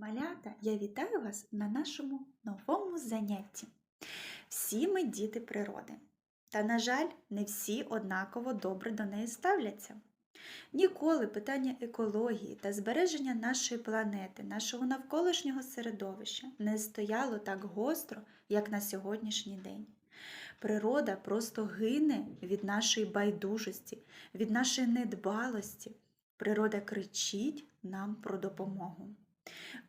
Малята, я вітаю вас на нашому новому занятті. Всі ми діти природи. Та, на жаль, не всі однаково добре до неї ставляться. Ніколи питання екології та збереження нашої планети, нашого навколишнього середовища не стояло так гостро, як на сьогоднішній день. Природа просто гине від нашої байдужості, від нашої недбалості. Природа кричить нам про допомогу.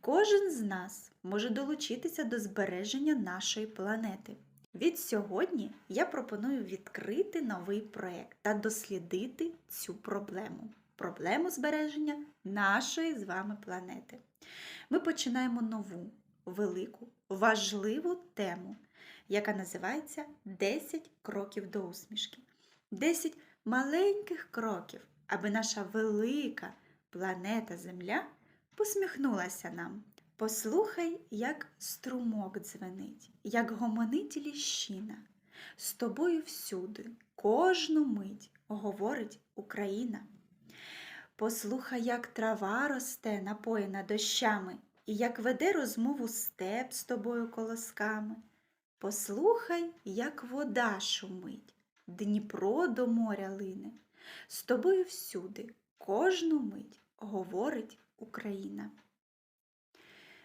Кожен з нас може долучитися до збереження нашої планети. Від сьогодні я пропоную відкрити новий проєкт та дослідити цю проблему проблему збереження нашої з вами планети. Ми починаємо нову, велику, важливу тему, яка називається 10 кроків до усмішки. 10 маленьких кроків, аби наша велика планета Земля посміхнулася нам. Послухай, як струмок дзвенить, як гомонить ліщина. З тобою всюди, кожну мить говорить Україна. Послухай, як трава росте, напоєна дощами, і як веде розмову степ з тобою колосками. Послухай, як вода шумить, Дніпро до моря лине. З тобою всюди, кожну мить говорить Україна.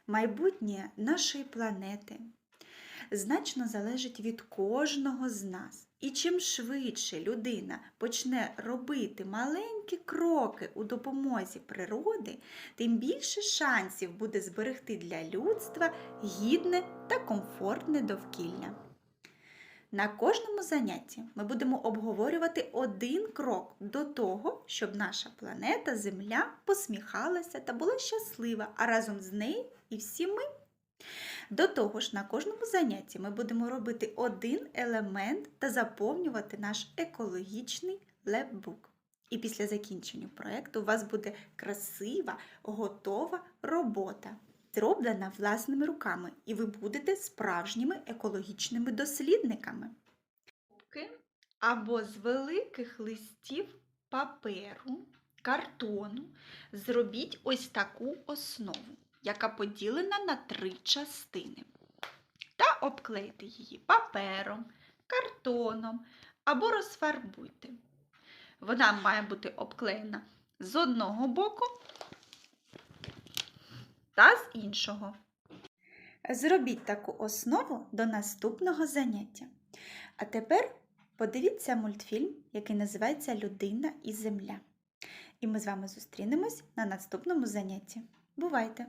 Майбутнє нашої планети значно залежить від кожного з нас. І чим швидше людина почне робити маленькі кроки у допомозі природи, тим більше шансів буде зберегти для людства гідне та комфортне довкілля. На кожному занятті ми будемо обговорювати один крок до того, щоб наша планета Земля посміхалася та була щаслива, а разом з нею і всі ми. До того ж, на кожному занятті ми будемо робити один елемент та заповнювати наш екологічний лепбук. І після закінчення проєкту у вас буде красива, готова робота, зроблена власними руками, і ви будете справжніми екологічними дослідниками. Або з великих листів паперу, картону зробіть ось таку основу, яка поділена на три частини. Та обклейте її папером, картоном або розфарбуйте. Вона має бути обклеєна з одного боку та з іншого. Зробіть таку основу до наступного заняття. А тепер подивіться мультфільм, який називається Людина і Земля. І ми з вами зустрінемось на наступному занятті. Бувайте!